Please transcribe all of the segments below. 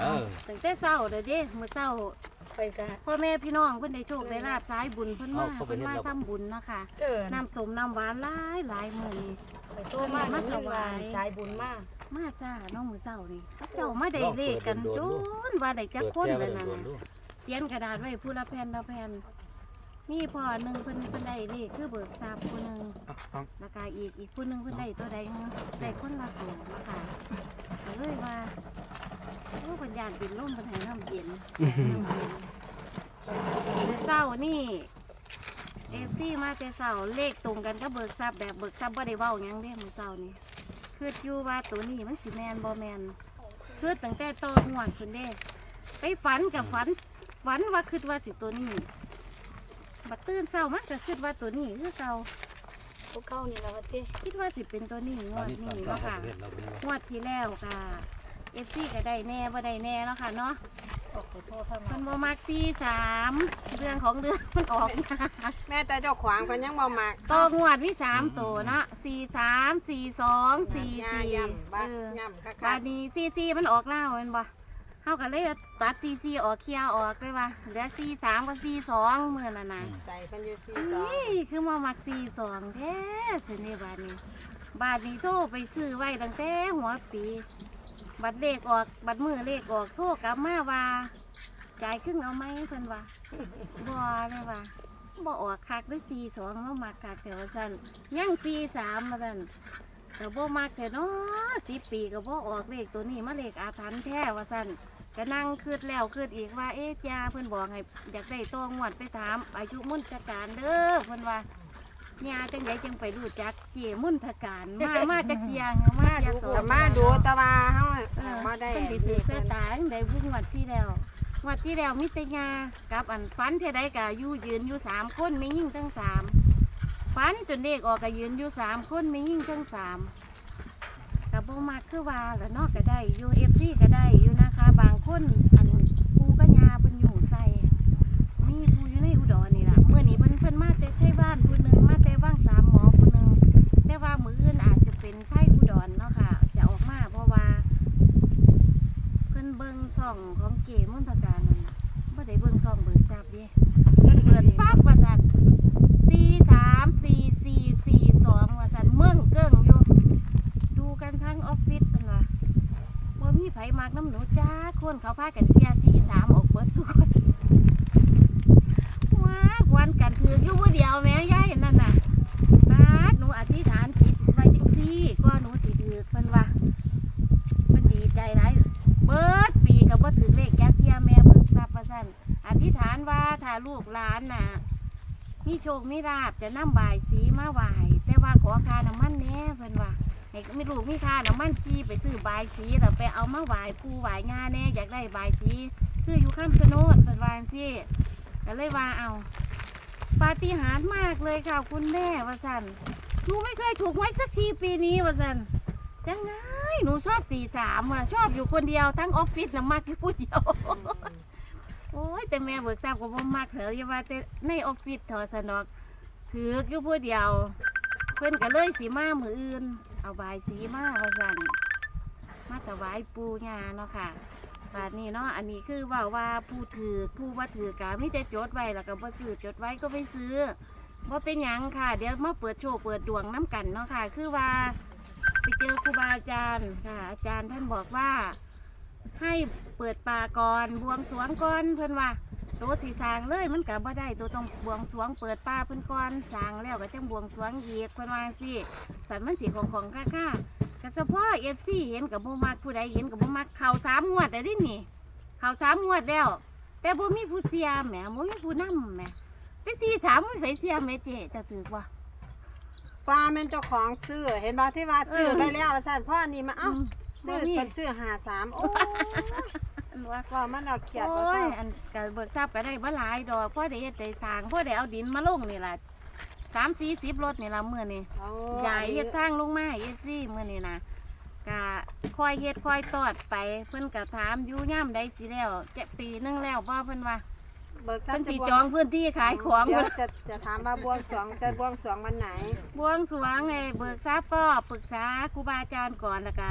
เออ ตั้งแต่เช้าเด้อเด้มื้อเช้าไปกันพ่อแม่พี่น้องเพิ่นได้โชคได้ลาบสายบุญเพิ่นมาเอาเข้าไปเพิ่นมาเฮ็ดแล้ว ทำบุญเนาะค่ะเออน้ำส้มน้ำหวานหลายหลายมื้อนี้ ไปโตมากมามาถถวาวายยสายบุญมากมาจ้าน้องมื้อเช้านี่เขาเจ้ามาได้เลขกันโดนว่าได้จักคนเลยนั่นน่ะ เขียนกระดาษไว้ผู้ละแผ่นละแผ่นมีพ่อหนึงเพิ่นเพิ่นได้เลขคือเบิกทราบผู้หนึงแล้วก็อีกอีกผู้หนึงเพิ่นได้ตัวใดฮะได้คนละตัวเนาะค่ะก็เลยว่า โอ้ปัญญาณเป็นลมเพิ่นให้น้ำเย็นน้ำเย็นแต่เศร้านี่เอฟซีมาแต่เศร้าเลขตรงกันก็เบิกทรัพย์แบบเบิกทรัพย์บ่ได้เว้าหยังเด้มื้อเศร้านี่คืออยู่ว่าตัวนี้มันสิแมนบ่แมนคือตั้งแต่โตหวดคุณเด้ไปฝันกับฝัน ฝันว่าคิดว่าสิตัวนี้บัดตื่นเศร้ามันก็คิดว่าตัวนี้คือเก่าพวกเข้านี่แล้วว่าเต้คิดว่าสิเป็นตัวนี้งอัวนดนี้ตอนนี้เราเนาะค่ะเฮ็ดเราดูว่างวดที่แล้วค่ะ เอฟซีก็ได้แน่บ่ได้แน่เนาะค่ะเนาะออกขอโทษข้างเพิ่นบ่มักซีสามเรื่องของเรื่องมันออกมาแม่แต่เจ้าขวางก็ยังบ่มักต่องวดวิสามตัวเนาะสี่สามสี่สองสี่ย่าสี่ย่ำบ้าเออย่ำคักบาดนี้สี่สี่มันออกแล้วแมันบ่ เฮาก็เลยตัดสี่สี่ออกเคลียร์ออกเลยว่าเหลือสี่สามกับสี่สองเมื่อนั้นน่ะใจเพิ่นอยู่สี่สองนี่คือมามักสี่สองแท้สินี่บาดนี้ บาดนี้โทรไปซื้อไว้ตั้งแต่หัวปี บัดเลขออกบัดมือเลขออกโทรกลับมาว่าจ่ายครึ่งเอาไหมเพิ่นว่าบ่เลยว่าบ่ออกคักด้วยสี่สองมามักคักแต่ว่าซั่นยังสี่สามมาซั่นก็บ่มักแต่เนาะสิปีก็บ่ออกเลขตัวนี้มาเลขอาถรรพ์แท้ว่าซั่น ก็นั่งคืดแล้วคืดอีกว่าเอ๊ะจาเพิ่นบอกให้อยากได้ตัวงวดไปถาม อายุมุนตการเด้อเพิ่นว่าญาจังไดจังไปรู้จักเจมุนทการมามาจักเจียงมาเจียสอแต่งมาดูแตะว่าเฮาเออมาได้เพิ่นสิถือเสื้อตายได้พุ่งวัดที่แล้วงวัดที่แล้วมิตรยากับอันฟันเท่าใดก็อยู่ยืนอยู่สามคนไม่ยิ่งทั้งสามฟันจนเด็กออกก็ยืนอยู่สามคนไม่ยิ่งทั้งสามกับโบมากคือว่าแล้วเนอกก็ได้อยู่เอฟซีก็ได้อยู่ นะคะ บางคนอันปูกัญญาเพิ่นอยู่ใส่มีปูอยู่ในอุดรนี่ล่ะเมื่อนี้เพิ่นเพิ่นมาแต่ใช่บ้านผู้หนึ่งมาแต่ว่างสามหมอผู้หนึ่งแต่ว่ามืออื่นอาจจะเป็นไทยอุดรเนาะค่ะ จะออกมาเพราะว่า เพิ่นเบิ่งช่องของเกมุนตการนั่นน่ะบ่ได้เบิ่งช่องเบิ่งจับเดิเปิดฟ้าบว่าซั่น4 3 4 4 4 2ว่าซั่นเมืองเกิ้งอยู่ ดูกันทั้งออฟฟิศเพิ่นว่าบ่มีไผมักน้ำหนูจ้าคน เขาพากันเชียร์4 3ออกเบิดสุกว้ากวนกันถืออยู่ผู้เดียวแม่ยายนั่นน่ะบาดหนูอธิษฐานจิตไว้จังซี่ก็หนูสิถือเพิ่นว่าเพิ่นดีใจหลายเบิดปีกับว่าถือเลขแก๊เทียแม่เบิกทรัพย์ว่าสั่นอธิษฐานว่าถ้าลูกหลานน่ะมีโชคมีลาบจะนำบายสีมาไหวแต่ว่าขอคาน้ำมันแน่เพิ่นว่าให้ไม่ลูกมีค่าน้ำมันขี่ไปซื้อบายสีแล้วไปเอามาไหวปูไหวงาแน่อยากได้บายสีซื้ออยู่ข้ามสนดเพิ่นว่าจังซี่ก็เลยว่าเอา ปาฏิหาริย์มากเลยค่ะคุณแม่ว่าสันหนูไม่เคยถูกไว้สักทีปีนี้ว่าสันจังไงหนูชอบสี่สามอะชอบอยู่คนเดียวทั้งออฟฟิศนะมักอยู่ผู้เดียว โอ้ยแต่แม่เบิกทราบก็บ่มักเถอะอย่าว่าแต่ในออฟฟิศเถอะสนอกถือกอยู่ผู้เดียว เพิ่นก็เลยสีมามืออื่น เอาบายสีมาว่าสั่นมาถวายปูญาเนาะค่ะบาดนี้เนาะอันนี้คือว่าว่าผู้ถือผู้ว่าถือกะไม่ได้จดไว้แล้วก็บ่ซื้อจดไว้ก็ไม่ซื้อว่าเป็นหยังค่ะ เดี๋ยวมาเปิดโชว์เปิดดวงน้ำกันเนาะค่ะ คือว่าไปเจอครูบาอาจารย์ค่ะ อาจารย์ท่านบอกว่า ให้เปิดป่าก่อนบวงสรวงก่อนเพิ่อนว่า ตัวสีสร้างเลยมันกับบ่ได้ตัวต้องบวงสรวงเปิดป่าเพิ่นก่อนสร้างแล้วก็จังบวงสรวงอีกเพิ่นว่าสิสันมันสีของของค่าค่าๆก็เฉพาะเอฟซีเห็นกับบ่มักผู้ใดเห็นกับบ่มักเข่าสามงวดได้ดินี่เข่าสามงวดแล้ว แต่บ่มีผู้เสียแหมบ่มีผู้นำแหมแต่สี่สามมันไผเสียแหม่เจ๊จะถือว่า ฟ้าแม่นเจ้าของซื้อเห็นบ่ที่ว่าซื้อเออ ไปแล้วว่าซั่นพ่อนี่มาเอ้าซื้อบ่มีเพิ่นซื้อ53โอ้ย อันว่าว่ามันเอาเขียดโอ้ว่าซั่ยนอันก็เบิกทรัพย์ก็ได้บ่หลายดอกพ่อได้เฮ็ดได้สร้างพ่อได้เอาดินมาลงนี่ล่ะสามสี่สิบรถนี่ล่ะมื้อนี้โอ้ใหญ่เฮ็ดทางลงมาเอฟซี่มื้อนี้นะก็คอยเฮ็ดคอยตอดไปเพิ่นก็ถามอยู่ย่ำใดสิแล้วเจ็ดปีหนึงแล้วบ่เพิ่นว่าเบิกทรัเพิ่พนย์สิจะบวจองพื้นที่ขายของเดี๋ยวเพิ่นจะจะถามว่าบวงสรวงจะบวงสรวงวันไหน บวงสรวงไงเบิกทรัพย์ก็ปรึกษาครูบาอาจารย์ก่อนแล้วก็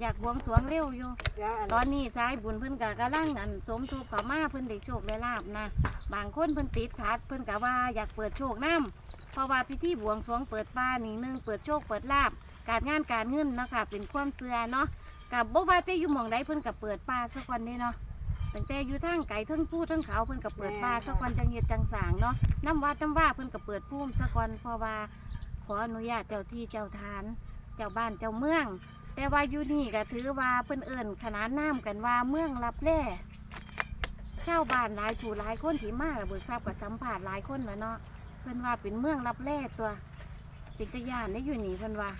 อยากบวงสรวงเร็วอยู่เดี๋ยวอันตอนนี้สายบุญเพิ่นก็กำลังอันสมทบเข้ามาเพิ่นได้โชคได้ลาบนะ บางคนเพิ่นติดขัดเพิ่นก็ว่าอยากเปิดโชคน้ำเพราะว่าพิธีบวงสรวงเปิดป้านี่หนึงเปิดโชคเปิดลาบการงานการเงินเนาะค่ะเป็นความเชื่อเนาะกับบ่ว่าแต่อยู่หม่องใดเพิ่นก็เปิดป้าสักวันนี้เนาะตั้งแต่อยู่ทางไก่ทั้งผู้ทั้งเขาเพิ่นก็เปิดป้าสักวันจังเฮ็ดจังสร้างเนาะน้ำวัดน้ำว่าเพิ่นก็เปิดพุ่มสักวันเพราะว่าขออนุญาตเจ้าที่เจ้าทาน เจ้าบ้านเจ้าเมือง แต่ว่าอยู่นี่ก็ถือว่าเพิ่นเอิ่นขนานนามกันว่าเมืองรับแร่ชาวบ้านหลายผู้หลายคนที่มากเบิกทราบกับสัมผัสหลายคนแล้วเนาะเพิ่นว่าเป็นเมืองรับแร่ตัวเป็นตยานได้อยู่นี่เพิ่นว่า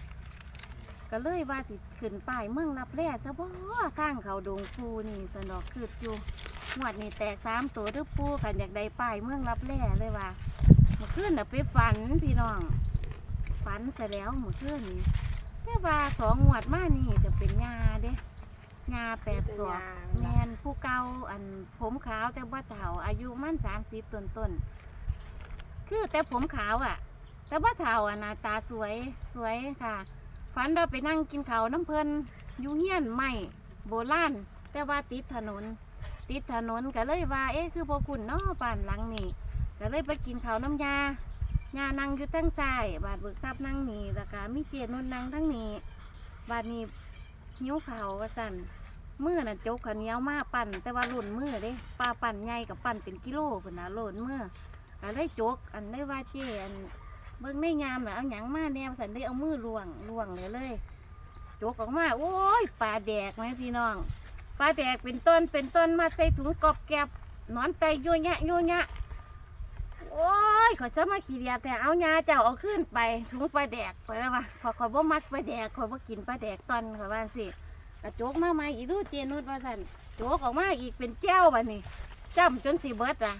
ก็เลยว่าสิขึ้นป้ายเมืองรับแร่ซะบ่ทางเขาดงปูนี่สนอกคืดอยู่หวดนี่แตกสามตัวเด้อปูกันอยากได้ป้ายเมืองรับแร่เลยว่าเมื่อคืนน่ะไปฝันพี่น้อง ฝันซะแล้วเมื่อคืนนี้ แต่ว่าสองงวดมานี่จะเป็นงาเด้งาแปดศอกแมนผู้เก่าอันผมขาวแต่ว่าเฒ่า อายุมันสามสิบต้นต้นๆคือแต่ผมขาวอะ แต่ว่าเฒ่าอะหน้าตาสวยสวยค่ะฝันเราไปนั่งกินข้าวน้ำเพลินอยู่เฮียนใหม่โบราณแต่ว่าติดถนน ติดถนนก็เลยว่าเอ๊ะคือพวกคุณเนาะบ้านหลังนี่ก็เลยไปกินข้าวน้ำยา ยานั่งอยู่ทั้งซ้ายบาดเบิกทรัพย์นั่งนี่แล้วก็มีเจนุนนั่งทั้งนี้ บาดนี้หิ้วเขาว่าสั่นมือน่ะจกข้าวเนียวมาปั่นแต่ว่าหล่นมือเด้ปลาปั่นใหญ่กับปั่นเป็นกิโลพุ่นนะหล่นมือก็เลยจกอันได้ว่าเจอันเบิ่งในยามน่ะเอาหยังมาแนวสันได้เอามือลวงลวงเลยเลยจกออกมาโอ้ยปลาแดกไหมพี่น้องปลาแดกเป็นต้นเป็นต้นมาใส่ถุงกอบแก็บนอนไตโยยะโยยะ โอ้ยขอยสมาขี้เดียดแต่เอายาเจ้าเอาขึ้นไปถุงปลาแดกไปแล้ววะขอขอบ่มักปลาแดกขอบ่กินปลาแดกตอนขอยว่าสิกระโจกมาใหม่อีดูเจนุดว่าสั่นโจกออกมาอีกเป็นแจ้วบัดนี้จ้ำจนสิเบิดอะ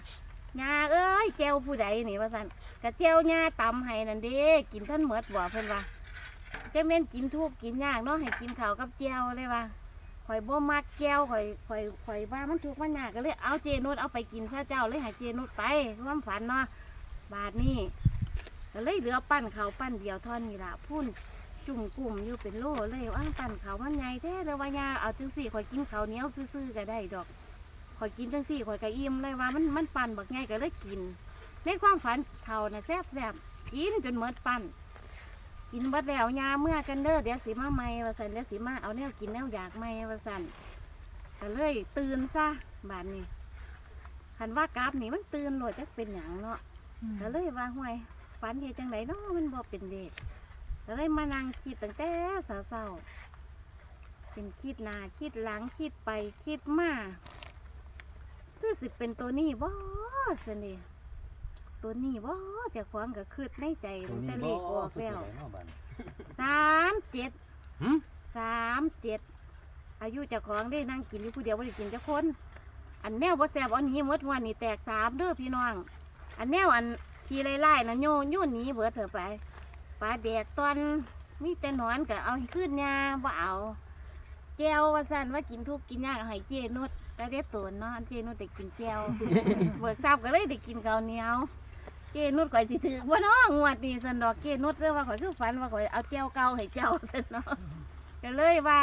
ยาเอ้ยแจ้วผู้ใดนี่ว่าสั่นกระแจ้วยาตำให้นั่นเด้กินท่านเมดบ่เพิ่นว่าจะแม่นกินทุกกินยากเนาะให้กินข้าวกับแจ้วเลยว่า ข่อยบ่มักแก้วข่อยข่อยข่อยว่ามันทุกข์มันยากก็เลยเอาเจนุดเอาไปกินซะเจ้าเลยให้เจนุดไปความฝันเนาะบาทนี่ก็เลยเหลือปั้นเขาวปั้นเดียวเท่อนี้ละพุ่นจุ่มกลุ่มอยู่เป็นโล่เลยว่างปั้นเขาวมันไงแท้เลยว่ายาเอาจังสี่ข่อยกินเขาวเหนี้ยวซื่อๆก็ได้ดอกข่อยกินจังสี่ข่อยก็อิ่มเลยว่ามันมันปั้นบักไงก็เลยกิน ในความฝันเขาน่ะแซ่บแซบๆกินจนเมดปั้น กินเบิดแล้วยาเมื่อกันเด้อเดี๋ยวสิมาใหม่ว่าสันเดี๋ยวสิมาเอาแนวกินแนวอยากใหม่ว่าสันก็เลยตื่นซะบาดนี้คันว่ากราฟนี่มันตื่นโหลดจักเป็นหยังเนาะก็เลยว่าห่วยฝันเฮ็ดจังไดเนาะมันบ่เป็นเด็กก็เลยมานั่งคิดตั้งแต่เช้าๆเป็นคิดหน้าคิดหลังคิดไปคิดมาคือสิเป็นตัวนี้บ่สนี่ ตัวนี้บ่เจะควงก็คิดในใจตั้งแต่เลขออกแล้วสามเจ็ดหืมสามเจ็ดอายุเจ้าของได้นั่งกินอยู่ผู้เดียวบ่ได้กินเจ้าคน อันแนวบ่แซ่บเอันนี้หมดงวันนี้แตกสามเด้อพี่น้อง อันแนวอันขี้ไล่ๆนะโยนโยนหนีเบิดเถอะไปปลาแดกตอนมีแต่หนอนก็เอาให้ขึ้นยาบ่เอาแจวว่าสั่นว่ากินทุกข์กินยากเอาให้เจนุดแต่เด็ดตัวเนาะอันเจนุดได้กินแจว เบิกทราบก็เลยได้กินข้าวเหนียว เจนุดข่อยสิถือว่าน้องวดนี้สันดอกเจนุดเรื่องว่าข่อยคือฝันว่าข่อยเอาแจวเก่าให้เจ้าสันเนาะก็เลยว่า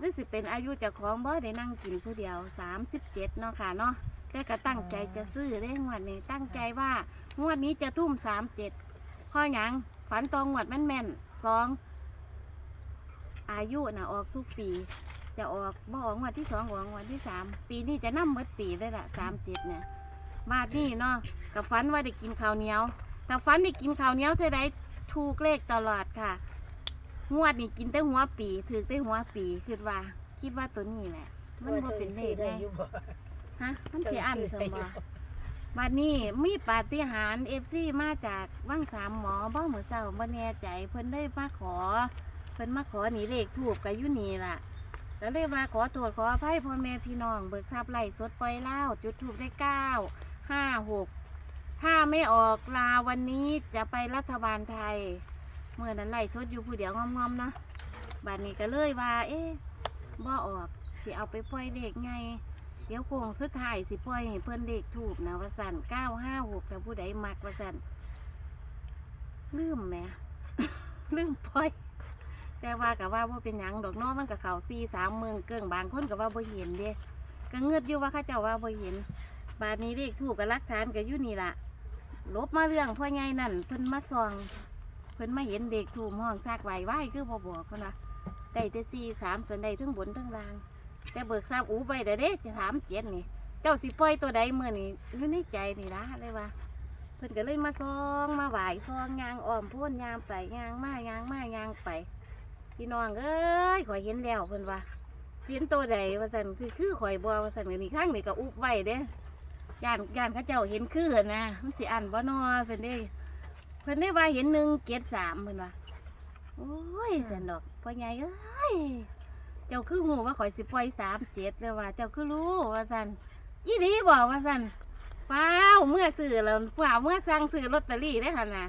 รู้สิเป็นอายุเจ้าของบ่ได้นั่งกินผู้เดียวสามสิบเจ็ดเนาะค่ะเนาะแต่ก็ตั้งใจจะซื้อได้งวดนี้ตั้งใจว่างวดนี้จะทุ่มสามเจ็ดข้อหยังฝันตรงงวดแม่นแม่นสองอายุน่ะออกทุกปี จะออกบ่ออกงวดที่สองออกงวดที่สามปีนี้จะนั่มเบิดปีเลยละสามเจ็ดเนี่ย บาทนี่เนาะกับฝันว่าได้กินข้าวเหนียว แต่ฝันได้กินข้าวเหนียวเท่าไรถูกเลขตลอดค่ะ งวดนี้กินแต่หัวปีถือแต่หัวปีคิดว่า คิดว่าตัวนี้แหละ มันบ่เป็นเลขไงฮะ มันสิอันสมบ่บัดนี้มีปาฏิหาริย์เอฟซีมาจากว่างสามหมอบ่เหมือนเศร้าบ่แน่ใจ เพิ่นได้มาขอ เพิ่นมาขอหนีเลขถูกกับยุนี่ล่ะก็เลยว่าขอโทษขออภัยพ่อแม่พี่น้อง เบิกทรัพย์ไล่สดปล่อยเล่าจุดถูกได้เก้า ห้าหกถ้าไม่ออกลาวันนี้จะไปรัฐบาลไทย เมื่อนั้นไล่สดอยู่ผู้เดียวงอมๆเนาะบัดนี้ก็เลยว่า เอ๊ะบ่ออกสิเอาไปปล่อยเลขไง เดี๋ยวโค้งสุดท้ายสิปล่อยให้เพื่อนเด็กถูกนะวสันเก้าห้าหกแต่ผู้ใดมักวสันลืมแหมลืมปล่อย แต่ว่ากับว่าบ่าเป็นหยังดอกน้อมันกับเขาซีสามเมืองเกิงบางคนกับว่าบ่เห็นเด้ก็เงือบอยู่ว่าเขาเจ้าว่าบ่เห็น บาดนี้เลขถูกกับรักฐานกับยู่นี่ล่ะลบมาเรื่องพ่อใหญ่นั่นเพิ่นมาส่องเพิ่นมาเห็นเด็กถูกห้องซากไหวไหวคือบ่บอกเพิ่นว่าได้แต่ซีสามส่วนใดทั้งบนทั้งล่าง แต่เบิกทราบอูไปเด้อเด้จะถามเจ็ดนี่ เจ้าสิปล่อยตัวใดเมื่อนี่อยู่ในใจนี่ละเลยว่าเพิ่นก็เลยมาซองมาไหวซองยางอ้อมพ่นยางไปยางมายางมายางไปพี่น้องเอ้ยขอยเห็นแล้วเพิ่นว่าเห็นตัวใดว่าสันคือคือข่อยบ่ว่าสันนี่ข้างนี่ก็อุบไว้เด้ ย่านย่านเขาเจ้าเห็นคือนะมันสิอันบ่นอเพิ่นได้เพิ่นได้ว่าเห็นหนึ่งเจ็ดสามเพิ่นว่าโอ้ยสันดอกพ่อใหญ่เอ้ยเจ้าคือหูว่าข่อยสิปล่อยสามเจ็ดเลยว่า เจ้าคือรู้ว่าสันยี่ดีบอกว่าสันฟ้าวเมื่อซื้อแล้วฟ้าวเมื่อสั่งซื้อลอตเตอรี่ได้ค่ะนะ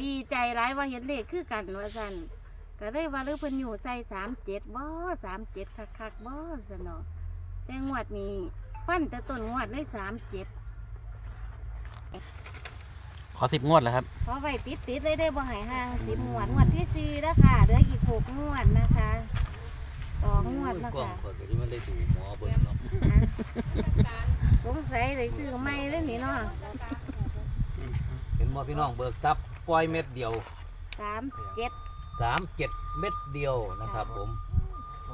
ดีใจร้ายว่าเห็นเลขคือกันว่าสันก็เลยว่าหรือเพิ่นอยู่ใส่สามเจ็ดบ่สามเจ็ดคักคักๆบ่สนอแต่งวดนี้ ฟันแต่ต้นงวดเลยสามเจ็ดขอสิบงวดแล้วครับเพราะไว้ติดติดๆเลยได้บ่ใหายห่างสิบงวดงวดที่สี่แล้วค่ะเหลืออีกหกงวดนะคะต่องวดนะกล้องคะเปิดก็ที่มันได้ดูหมอเบิ่งเนาะสงสัยเลยซื้อไม่เลยนี่เนาะเห็นบ่พี่น้องเบิกทรัพย์ปล่อยเม็ดเดียวสามเจ็ดสามเจ็ดเม็ดเดียวนะครับผม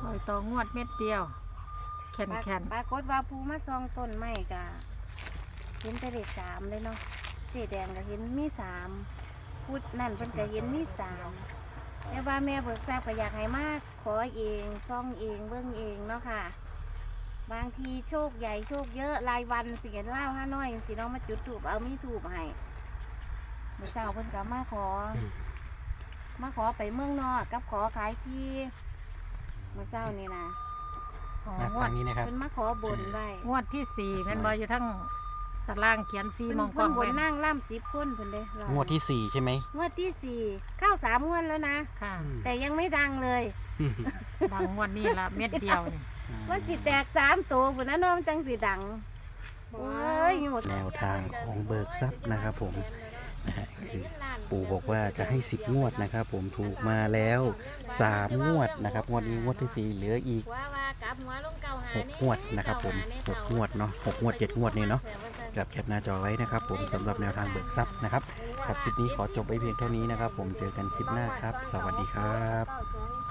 ปล่อยต่องวดเม็ดเดียวแข็งแข็งปรากฏว่าภูมาซองต้นไม้กะเห็นแต่เลขสามเลยเนาะสีแดงก็เห็นมีสามพูดนั่นเพิ่นก็เห็นมีสามแต่ว่าแม่เบิกทราบก็อยากให้มาก ขอเองซ่องเองเบิ้งเองเนาะค่ะ บางทีโชคใหญ่โชคเยอะรายวันสิเห็นเล่าห้าน้อยสิเน้องมาจุดถูกเอามีถูกให้เมื่อเช้าเพิ่นก็มาขออมาขอไปเมืองนอกกับขอขายที่เมื่อเช้านี่นะ อ๋อมางวทาดงนี้นะครับเพิ่นมาขอบนไว้งวดที่สี่แม่นบออยู่ทั้งสลางเขียนซีเพิ่นมองกล้เพิ่อนงบไว้นนั่งล่ำสิบคนเพิ่นเลยงวดที่สี่ใช่ไหมงวดที่สี่เข้าสามงวดแล้วนะค่ะ แต่ยังไม่ดังเลยดังงวดนี้ละเม็ดเดียวนี่มันสิแตกสามตัวพุ่นนะน้องจังสิดังเอ้ยอยู่แนวทางของเบิกทรัพย์นะครับผม นะฮะคือปู่บอกว่าจะให้สิบงวดนะครับ ผมถูกมาแล้วสามงวดนะครับ งวดนี้งวดที่สี่เหลืออีกว่าว่ากลับหัวลงเก่าหาหกงวดนะครับ ผมหกงวดเนาะหกงวดเจ็ดงวดนี่เนาะกับแคปหน้าจอไว้นะครับ ผมสำหรับแนวทางเบิกทรัพย์นะครับครับคลิปนี้ขอจบไว้เพียงเท่านี้นะครับ ผมเจอกันคลิปหน้าครับ สวัสดีครับเก้าสอง